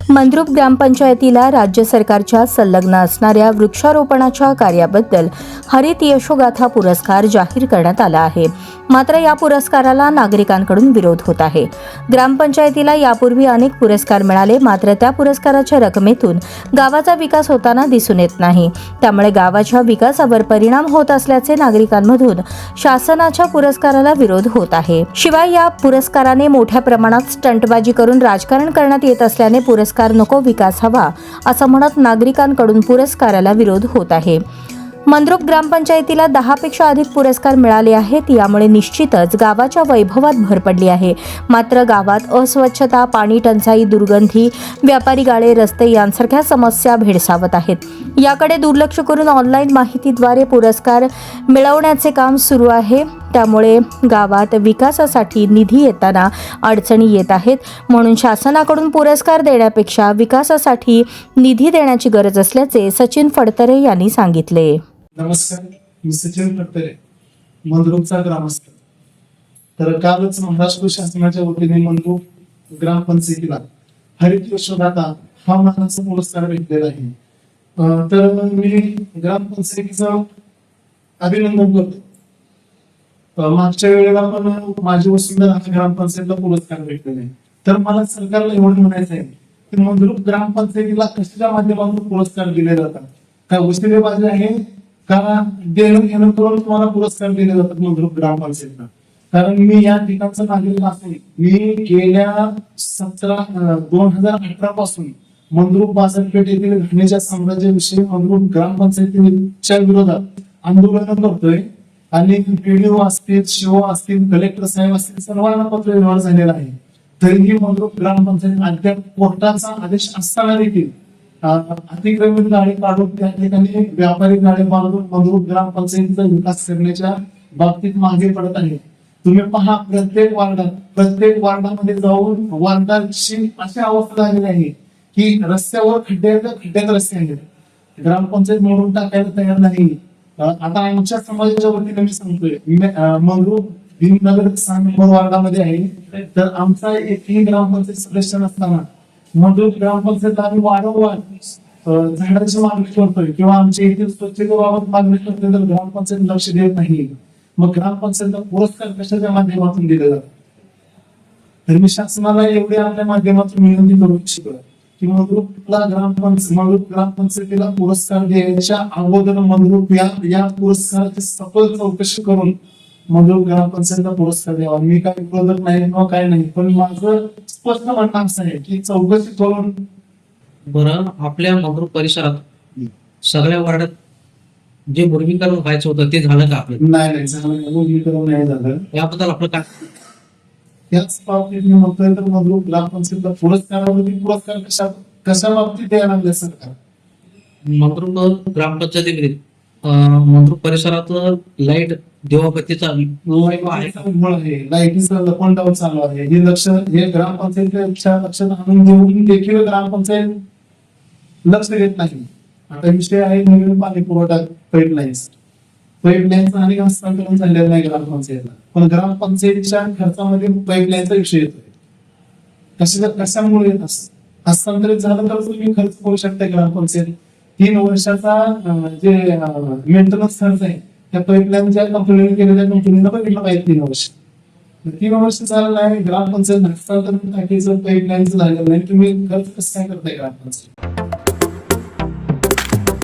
मंद्रुप ग्रामपंचायतीला राज्य सरकारच्या संलग्न असणाऱ्या वृक्षारोपणाच्या कार्याबद्दल हरित यशोगाथा पुरस्कार जाहीर करण्यात आला आहे. मात्र या पुरस्काराला नागरिकांकडून विरोध होत आहे. ग्रामपंचायतीला यापूर्वी अनेक पुरस्कार मिळाले मात्र त्या पुरस्काराच्या रकमेतून गावाचा विकास होताना दिसून येत नाही. त्यामुळे गावाच्या विकासावर परिणाम होत असल्याचे नागरिकांमधून शासनाच्या पुरस्काराला विरोध होत आहे. शिवाय या पुरस्काराने मोठ्या प्रमाणात स्टंटबाजी करून राजकारण करण्यात येत असल्याने पुरस्कार पुरस्कार नको विकास हवा असं म्हणत नागरिकांकडून पुरस्काराला विरोध होत आहे. मंद्रुप ग्रामपंचायतीला दहापेक्षा अधिक पुरस्कार मिळाले आहेत यामुळे निश्चितच गावाच्या वैभवात भर पडली आहे. मात्र गावात अस्वच्छता पाणी टंचाई दुर्गंधी व्यापारी गाळे रस्ते यांसारख्या समस्या भेडसावत आहेत. याकडे दुर्लक्ष करून ऑनलाईन माहितीद्वारे पुरस्कार मिळवण्याचे काम सुरू आहे. त्यामुळे गावात विकासासाठी निधी येताना अडचणी येत आहेत. म्हणून शासनाकडून पुरस्कार देण्यापेक्षा विकासासाठी निधी देण्याची गरज असल्याचे सचिन फडतरे यांनी सांगितले. नमस्कार मी सचिन फडतरे मंद्रुपचा ग्रामस्थ. तर कालच महाराष्ट्र शासनाच्या वतीने मंद्रुप ग्रामपंचायतीला हरित यशोदाता हा मानाचा पुरस्कार भेटलेला आहे. तर मी ग्रामपंचायतीचा अभिनंदन करतो. मागच्या वेळेला पण माझी वसुंधरा ग्रामपंचायतला ग्रामपंचायतीला पुरस्कार भेटलेले तर मला सरकारला एवढं म्हणायचं आहे की मंद्रुप ग्रामपंचायतीला कशाच्या माध्यमातून पुरस्कार दिले जातात? काय वशिलेबाजी आहे? का देणं घेणं करून तुम्हाला पुरस्कार दिले जातात मंद्रुप ग्रामपंचायतीला? कारण मी या ठिकाणचा नागरिक असून मी गेल्या सतरा दोन हजार अठरा पासून मंद्रुप बाजारपेठ येथील घटनेच्या साम्राज्याविषयी मंद्रुप ग्रामपंचायतीच्या विरोधात आंदोलन करतोय. आणि पीडीओ असतील शिओ असतील कलेक्टर साहेब असतील सर्वांना पत्र व्यवहार झालेला आहे. तरीही मंगरूप ग्रामपंचायत अद्याप कोर्टाचा आदेश असताना देखील अं, अतिक्रमित गाडी काढून त्या ठिकाणी व्यापारी गाडी बांधून मंगरूप ग्रामपंचायतीचा विकास करण्याच्या बाबतीत मागे पडत आहे. तुम्ही पहा प्रत्येक वार्डात प्रत्येक वार्डामध्ये जाऊन वार्डाची अशी अवस्था झालेली आहे की रस्त्यावर खड्डे आहेत, खड्ड्यात रस्ते आहेत. ग्रामपंचायत मोडून टाकायला तयार नाही. आता आमच्या समाजाच्या वतीने मी सांगतोय मंगरू भीमनगर सहा नंबर वार्डामध्ये आहे. तर आमचा एकही ग्रामपंचायत सदस्य नसताना मंगरू ग्रामपंचायत आम्ही वारंवार अं, झाडाची मागणी करतोय किंवा आमच्या येथील स्वच्छतेबाबत मागणी करतोय तर ग्रामपंचायत लक्ष देत नाही. मग ग्रामपंचायतला पुरस्कार कशाच्या माध्यमातून दिले जातात? तर मी शासनाला एवढे आपल्या माध्यमातून विनंती करू इच्छितो. की मंद्रुपला ग्रामपंचायत ग्रामपंचायतीला पुरस्कार द्यायच्या अगोदर मंद्रुप या या पुरस्काराची सखोल चौकशी करून मंद्रुप ग्रामपंचायतीला पुरस्कार द्यावा. मी काय विरोधक नाही किंवा काय नाही पण माझं स्पष्ट म्हणणं असं आहे की चौकशी करून बरं आपल्या मंगरूळ परिसरात सगळ्या वार्डात जे मुर्मीकरण व्हायचं होतं ते झालं का आपलं? नाही नाही झालं नाही, मुलगीकरण नाही झालं. याबद्दल आपलं काय? याच बाबतीत मी म्हणतोय तर मंद्रुप ग्रामपंचायतीला पुरस्कारावरती पुरस्कार कशा कशा बाबतीत द्यायला लागले सरकार? मंगरूळ ग्रामपंचायतीमध्ये. मंगरूळ परिसरात लाइट का? मुळ आहे. लाईटीचं लपंडाव चालू आहे. हे लक्ष हे ग्रामपंचायतीच्या लक्षात आणून देऊन देखील ग्रामपंचायत लक्ष देत नाही. आता विषय आहे नवीन पाणी पुरवठा पाईपलाईन्स पाईपलाईनचं अनेक हस्तांतरण झालेलं नाही ग्रामपंचायतला पण ग्रामपंचायतीच्या खर्चामध्ये पाईपलाईनचा विषय येतोय कशा कशामुळे हस्तांतरित झालं तर तुम्ही खर्च करू शकता ग्रामपंचायत तीन वर्षाचा जे मेंटेनन्स खर्च आहे त्या पाईपलाईन ज्या कंपनीने केलेल्या कंपनीनं बघितलं पाहिजे तीन वर्ष. तीन वर्ष झालेलं आहे ग्रामपंचायत हस्तांतरण टाकीचं पाईपलाईनचं झालेलं नाही. तुम्ही खर्च कसं काय करताय ग्रामपंचायत